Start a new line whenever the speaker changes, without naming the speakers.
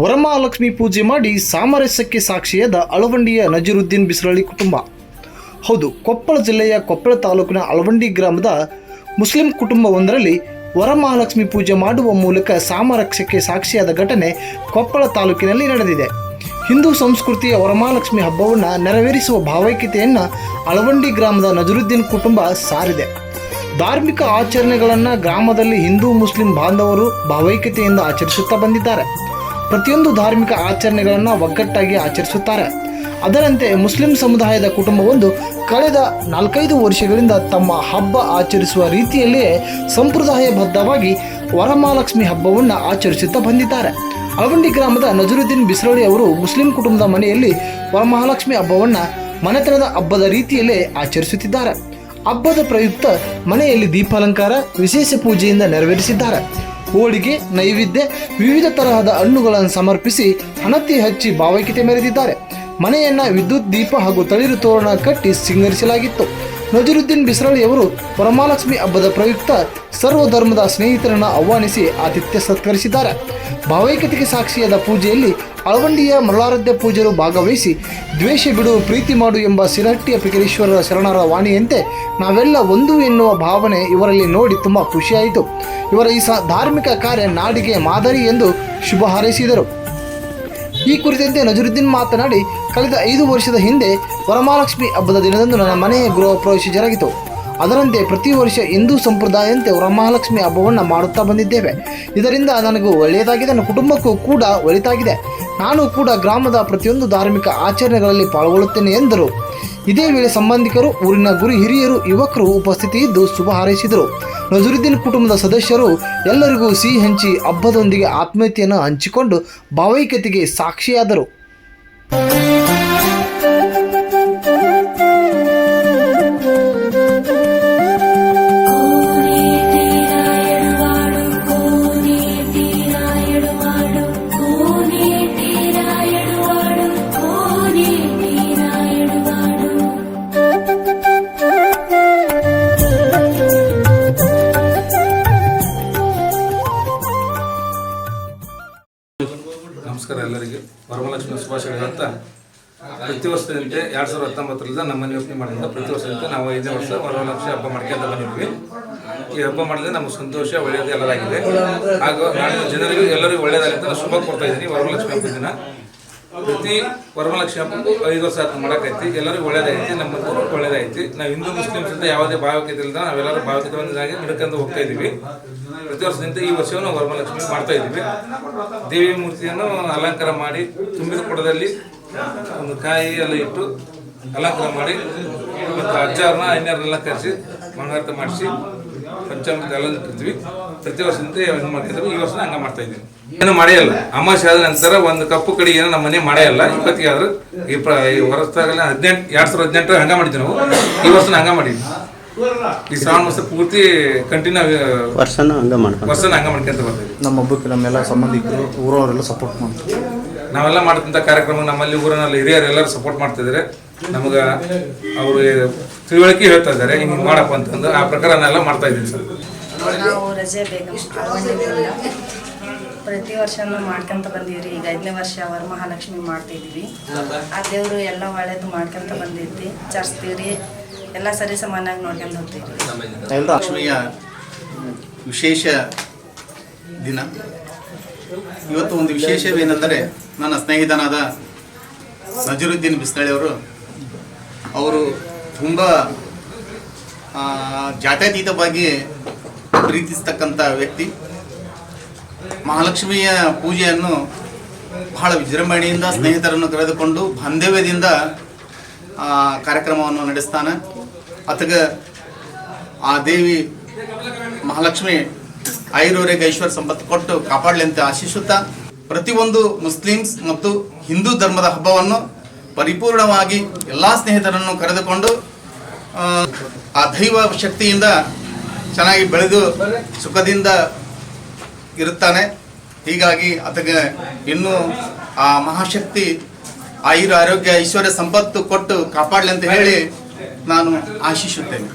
ವರಮಹಾಲಕ್ಷ್ಮಿ ಪೂಜೆ ಮಾಡಿ ಸಾಮರಸ್ಯಕ್ಕೆ ಸಾಕ್ಷಿಯಾದ ಅಳವಂಡಿಯ ನಜೀರುದ್ದೀನ್ ಬಿಸ್ರಳ್ಳಿ ಕುಟುಂಬ. ಹೌದು, ಕೊಪ್ಪಳ ಜಿಲ್ಲೆಯ ಕೊಪ್ಪಳ ತಾಲೂಕಿನ ಅಳವಂಡಿ ಗ್ರಾಮದ ಮುಸ್ಲಿಂ ಕುಟುಂಬವೊಂದರಲ್ಲಿ ವರಮಹಾಲಕ್ಷ್ಮಿ ಪೂಜೆ ಮಾಡುವ ಮೂಲಕ ಸಾಮರಸ್ಯಕ್ಕೆ ಸಾಕ್ಷಿಯಾದ ಘಟನೆ ಕೊಪ್ಪಳ ತಾಲೂಕಿನಲ್ಲಿ ನಡೆದಿದೆ. ಹಿಂದೂ ಸಂಸ್ಕೃತಿಯ ವರಮಹಾಲಕ್ಷ್ಮಿ ಹಬ್ಬವನ್ನು ನೆರವೇರಿಸುವ ಭಾವೈಕ್ಯತೆಯನ್ನು ಅಳವಂಡಿ ಗ್ರಾಮದ ನಜರುದ್ದೀನ್ ಕುಟುಂಬ ಸಾರಿದೆ. ಧಾರ್ಮಿಕ ಆಚರಣೆಗಳನ್ನು ಗ್ರಾಮದಲ್ಲಿ ಹಿಂದೂ ಮುಸ್ಲಿಂ ಬಾಂಧವರು ಭಾವೈಕ್ಯತೆಯಿಂದ ಆಚರಿಸುತ್ತಾ ಬಂದಿದ್ದಾರೆ. ಪ್ರತಿಯೊಂದು ಧಾರ್ಮಿಕ ಆಚರಣೆಗಳನ್ನು ಒಗ್ಗಟ್ಟಾಗಿ ಆಚರಿಸುತ್ತಾರೆ. ಅದರಂತೆ ಮುಸ್ಲಿಂ ಸಮುದಾಯದ ಕುಟುಂಬವೊಂದು ಕಳೆದ ನಾಲ್ಕೈದು ವರ್ಷಗಳಿಂದ ತಮ್ಮ ಹಬ್ಬ ಆಚರಿಸುವ ರೀತಿಯಲ್ಲಿಯೇ ಸಂಪ್ರದಾಯಬದ್ಧವಾಗಿ ವರಮಹಾಲಕ್ಷ್ಮಿ ಹಬ್ಬವನ್ನು ಆಚರಿಸುತ್ತಾ ಬಂದಿದ್ದಾರೆ. ಅಳವಂಡಿ ಗ್ರಾಮದ ನಜರುದ್ದೀನ್ ಬಿಸ್ರೋಳಿ ಅವರು ಮುಸ್ಲಿಂ ಕುಟುಂಬದ ಮನೆಯಲ್ಲಿ ವರಮಹಾಲಕ್ಷ್ಮಿ ಹಬ್ಬವನ್ನು ಮನೆತನದ ಹಬ್ಬದ ರೀತಿಯಲ್ಲೇ ಆಚರಿಸುತ್ತಿದ್ದಾರೆ. ಹಬ್ಬದ ಪ್ರಯುಕ್ತ ಮನೆಯಲ್ಲಿ ದೀಪಾಲಂಕಾರ, ವಿಶೇಷ ಪೂಜೆಯಿಂದ ನೆರವೇರಿಸಿದ್ದಾರೆ. ಹೋಳಿಗೆ ನೈವೇದ್ಯ ವಿವಿಧ ತರಹದ ಹಣ್ಣುಗಳನ್ನು ಸಮರ್ಪಿಸಿ ಹಣತಿ ಹಚ್ಚಿ ಭಾವೈಕ್ಯತೆ ಮೆರೆದಿದ್ದಾರೆ. ಮನೆಯನ್ನ ವಿದ್ಯುತ್ ದೀಪ ಹಾಗೂ ತಳಿರು ತೋರಣ ಕಟ್ಟಿ ಸಿಂಗರಿಸಲಾಗಿತ್ತು. ನಜರುದ್ದೀನ್ ಬಿಸ್ರಾಳಿಯವರು ಪರಮಾಲಕ್ಷ್ಮಿ ಹಬ್ಬದ ಪ್ರಯುಕ್ತ ಸರ್ವ ಧರ್ಮದ ಸ್ನೇಹಿತರನ್ನು ಆಹ್ವಾನಿಸಿ ಆತಿಥ್ಯ ಸತ್ಕರಿಸಿದ್ದಾರೆ. ಭಾವೈಕ್ಯತೆಗೆ ಸಾಕ್ಷಿಯಾದ ಪೂಜೆಯಲ್ಲಿ ಅಳವಂಡಿಯ ಮರಳಾರಾಧ್ಯ ಪೂಜರು ಭಾಗವಹಿಸಿ ದ್ವೇಷ ಬಿಡು, ಪ್ರೀತಿ ಮಾಡು ಎಂಬ ಸಿರಹಟ್ಟಿಯ ಪಿಕರೇಶ್ವರರ ಶರಣರ ವಾಣಿಯಂತೆ ನಾವೆಲ್ಲ ಒಂದು ಎನ್ನುವ ಭಾವನೆ ಇವರಲ್ಲಿ ನೋಡಿ ತುಂಬ ಖುಷಿಯಾಯಿತು. ಇವರ ಈ ಸ ಧಾರ್ಮಿಕ ಕಾರ್ಯ ನಾಡಿಗೆ ಮಾದರಿ ಎಂದು ಶುಭ ಹಾರೈಸಿದರು. ಈ ಕುರಿತಂತೆ ನಜರುದ್ದೀನ್ ಮಾತನಾಡಿ, ಕಳೆದ ಐದು ವರ್ಷದ ಹಿಂದೆ ವರಮಹಾಲಕ್ಷ್ಮಿ ಹಬ್ಬದ ದಿನದಂದು ನನ್ನ ಮನೆಯ ಗೃಹ ಪ್ರವೇಶ ಜರುಗಿತು. ಅದರಂತೆ ಪ್ರತಿ ವರ್ಷ ಹಿಂದೂ ಸಂಪ್ರದಾಯಂತೆ ವರಮಹಾಲಕ್ಷ್ಮಿ ಹಬ್ಬವನ್ನು ಮಾಡುತ್ತಾ ಬಂದಿದ್ದೇವೆ. ಇದರಿಂದ ನನಗೂ ಒಳ್ಳೆಯದಾಗಿದೆ, ನನ್ನ ಕುಟುಂಬಕ್ಕೂ ಕೂಡ ಒಳಿತಾಗಿದೆ. ನಾನು ಕೂಡ ಗ್ರಾಮದ ಪ್ರತಿಯೊಂದು ಧಾರ್ಮಿಕ ಆಚರಣೆಗಳಲ್ಲಿ ಪಾಲ್ಗೊಳ್ಳುತ್ತೇನೆ ಎಂದರು. ಇದೇ ವೇಳೆ ಸಂಬಂಧಿಕರು, ಊರಿನ ಗುರು ಹಿರಿಯರು, ಯುವಕರು ಉಪಸ್ಥಿತಿ ಇದ್ದು ಶುಭ ಹಾರೈಸಿದರು. ನಜರುದ್ದೀನ್ ಕುಟುಂಬದ ಸದಸ್ಯರು ಎಲ್ಲರಿಗೂ ಸಿಹಿ ಹಂಚಿ ಹಬ್ಬದೊಂದಿಗೆ ಆತ್ಮೀಯತೆಯನ್ನು ಹಂಚಿಕೊಂಡು ಭಾವೈಕ್ಯತೆಗೆ ಸಾಕ್ಷಿಯಾದರು.
ಎಲ್ಲರಿಗೆ ವರಮಹಾಲಕ್ಷ್ಮಿ ಶುಭಾಶಯಗಳು ಅಂತ ಪ್ರತಿ ವರ್ಷದಂತೆ ಎರಡು ಸಾವಿರದ ಹತ್ತೊಂಬತ್ತರಿಂದ ನಮ್ಮ ಯೋಚನೆ ಮಾಡಿದ ಪ್ರತಿ ವರ್ಷದಂತೆ ನಾವು ಐದನೇ ವರ್ಷ ವರಮಹಾಲಕ್ಷ್ಮಿ ಹಬ್ಬ ಮಾಡ್ಕೊಂತ ಬಂದಿದ್ವಿ. ಈ ಹಬ್ಬ ಮಾಡಿದ್ರೆ ನಮ್ಗೆ ಸಂತೋಷ, ಒಳ್ಳೆಯದು ಎಲ್ಲರಾಗಿದೆ. ಹಾಗೂ ನಾಡಿನ ಜನರಿಗೂ ಎಲ್ಲರಿಗೂ ನಾನು ಶುಭ ಕೊಡ್ತಾ ಇದ್ದೀನಿ ವರಮಹಾಲಕ್ಷ್ಮಿ ಹಬ್ಬದ ದಿನ. ಪ್ರತಿ ವರಮಹಾಲಕ್ಷ್ಮಿ ಹಬ್ಬಕ್ಕೂ ಐದು ವರ್ಷ ಆತು ಮಾಡಕೈತಿ ಎಲ್ಲರಿಗೂ ಒಳ್ಳೇದೈತಿ ನಮ್ಮ ಊರು ಒಳ್ಳೇದೈತಿ ನಾವು ಹಿಂದೂ ಮುಸ್ಲಿಮ್ಸ್ ಅಂತ ಯಾವುದೇ ಭಾವೈಕ್ಯತೆ ಇಲ್ಲದ ನಾವೆಲ್ಲರೂ ಭಾವೈಕ್ಯತೆ ಒಂದಾಗಿ ನಡ್ಕೊಂಡು ಹೋಗ್ತಾ ಇದ್ದೀವಿ. ಪ್ರತಿ ವರ್ಷದಿಂದ ಈ ವರ್ಷವೂ ನಾವು ವರಮಹಾಲಕ್ಷ್ಮಿ ಮಾಡ್ತಾ ಇದ್ದೀವಿ. ದೇವಿ ಮೂರ್ತಿಯನ್ನು ಅಲಂಕಾರ ಮಾಡಿ ತುಂಬಿದ ಕೊಡದಲ್ಲಿ ಒಂದು ಕಾಯಿ ಎಲ್ಲ ಇಟ್ಟು ಅಲಂಕಾರ ಮಾಡಿ ಮತ್ತು ಅಜ್ಜಾರನ್ನ ಐನಾರನ್ನೆಲ್ಲ ಕರೆಸಿ ಮಂಗಳಾರತಿ ಮಾಡಿಸಿ ಪಂಚಾಮೃತ ಎಲ್ಲ ಇಟ್ಟಿರ್ತೀವಿ ಪ್ರತಿ ವರ್ಷದಿಂದ ಇದು ಮಾಡ್ತಿದ್ರು. ಈ ವರ್ಷ ಹಂಗ ಮಾಡ್ತಾ ಇದ್ದೀವಿ. ಏನು ಮಾಡಿಯಲ್ಲ ಅಮಾಸೆ ಆದ ನಂತರ ಒಂದು ಕಪ್ಪು ಕಡಿ ಏನೋ ನಮ್ಮ ಮನೆ ಮಾಡೇ ಇಲ್ಲ ಇಪ್ಪತ್ತಿಗೆ ಆದ್ರೆ ಈ ಪ್ರ ಈ ವರ್ಷದಾಗಲ್ಲ ಹದಿನೆಂಟು ಎರಡು ಸಾವಿರದ ಹದಿನೆಂಟರ ಹಂಗ ಮಾಡಿದ್ವಿ ನಾವು. ಈ ವರ್ಷ ಹಂಗ ಮಾಡಿದ್ವಿ. ಈ ಶ್ರಾವಣ ಮಾಸ ಪೂರ್ತಿ ಕಂಟಿನ್ಯೂ
ವರ್ಷನ ಹಂಗ ಮಾಡ್ಕೊಂಡು
ವರ್ಷನ ಹಂಗ ಮಾಡ್ಕೊಂತ ಬರ್ತೀವಿ
ನಮ್ಮ ಹಬ್ಬಕ್ಕೆ ನಮ್ಮೆಲ್ಲ ಸಂಬಂಧಿಕರು ಊರವರೆಲ್ಲ ಸಪೋರ್ಟ್ ಮಾಡ್ತಾರೆ.
ನಾವೆಲ್ಲ ಮಾಡ್ತಂತ ಕಾರ್ಯಕ್ರಮ ನಮ್ಮಲ್ಲಿ ಊರಿನಲ್ಲಿ ಹಿರಿಯರು ಎಲ್ಲರೂ ಸಪೋರ್ಟ್ ಮಾಡ್ತಿದ್ದಾರೆ. ನಮಗ ಅವರು ತಿಳುವಳಿಕೆ ಹೇಳ್ತಾ ಇದ್ದಾರೆ ಹಿಂಗೆ ಮಾಡಪ್ಪ ಅಂತಂದು ಆ ಪ್ರಕಾರ ನಾನೆಲ್ಲ ಮಾಡ್ತಾ ಇದ್ದೀನಿ ಸರ್.
ನಾವು ರಜೆ ಬೇಗಂ ಪ್ರತಿ ವರ್ಷನೂ ಮಾಡ್ಕೊಂತ ಬಂದೀವ್ರಿ. ಈಗ ಐದನೇ ವರ್ಷ ವರಮಹಾಲಕ್ಷ್ಮಿ ಮಾಡ್ತಿದ್ವಿ ಆ ದೇವರು ಎಲ್ಲ ಒಳ್ಳೇದು ಮಾಡ್ಕೊಂತ ಬಂದಿದ್ವಿ. ಚರ್ಸ್ತೀವ್ರಿ ಎಲ್ಲ ಸರಿ ಸಮಾನಾಗಿ ನೋಡ್ಕೊಂತ ಹೋಗ್ತೀವಿ
ಲಕ್ಷ್ಮಿಯ ವಿಶೇಷ ದಿನ. ಇವತ್ತು ಒಂದು ವಿಶೇಷವೇನೆಂದರೆ ನನ್ನ ಸ್ನೇಹಿತನಾದ ನಜರುದ್ದೀನ್ ಬಿಸ್ತಾಳಿಯವರು ಅವರು ಅವರು ತುಂಬ ಜಾತ್ಯತೀತವಾಗಿ ಪ್ರೀತಿಸ್ತಕ್ಕಂಥ ವ್ಯಕ್ತಿ. ಮಹಾಲಕ್ಷ್ಮಿಯ ಪೂಜೆಯನ್ನು ಬಹಳ ವಿಜೃಂಭಣೆಯಿಂದ, ಸ್ನೇಹಿತರನ್ನು ಕರೆದುಕೊಂಡು ಬಾಂಧವ್ಯದಿಂದ ಕಾರ್ಯಕ್ರಮವನ್ನು ನಡೆಸ್ತಾನೆ. ಅತಗ ಆ ದೇವಿ ಮಹಾಲಕ್ಷ್ಮಿ ಐರೂರಿಗೆ ಐಶ್ವರ್ಯ ಸಂಪತ್ತು ಕೊಟ್ಟು ಕಾಪಾಡಲಿ ಅಂತ ಆಶಿಸುತ್ತಾ, ಪ್ರತಿಯೊಂದು ಮುಸ್ಲಿಮ್ಸ್ ಮತ್ತು ಹಿಂದೂ ಧರ್ಮದ ಹಬ್ಬವನ್ನು ಪರಿಪೂರ್ಣವಾಗಿ ಎಲ್ಲ ಸ್ನೇಹಿತರನ್ನು ಕರೆದುಕೊಂಡು ಆ, ದೈವ ಶಕ್ತಿಯಿಂದ ಚೆನ್ನಾಗಿ ಬೆಳೆದು ಸುಖದಿಂದ ಇರುತ್ತಾನೆ. ಹೀಗಾಗಿ ಆತಗೆ ಇನ್ನೂ ಆ ಮಹಾಶಕ್ತಿ ಆಯುರ ಆರೋಗ್ಯ ಐಶ್ವರ್ಯ ಸಂಪತ್ತು ಕೊಟ್ಟು ಕಾಪಾಡಲಿ ಅಂತ ಹೇಳಿ ನಾನು ಆಶಿಸುತ್ತೇನೆ.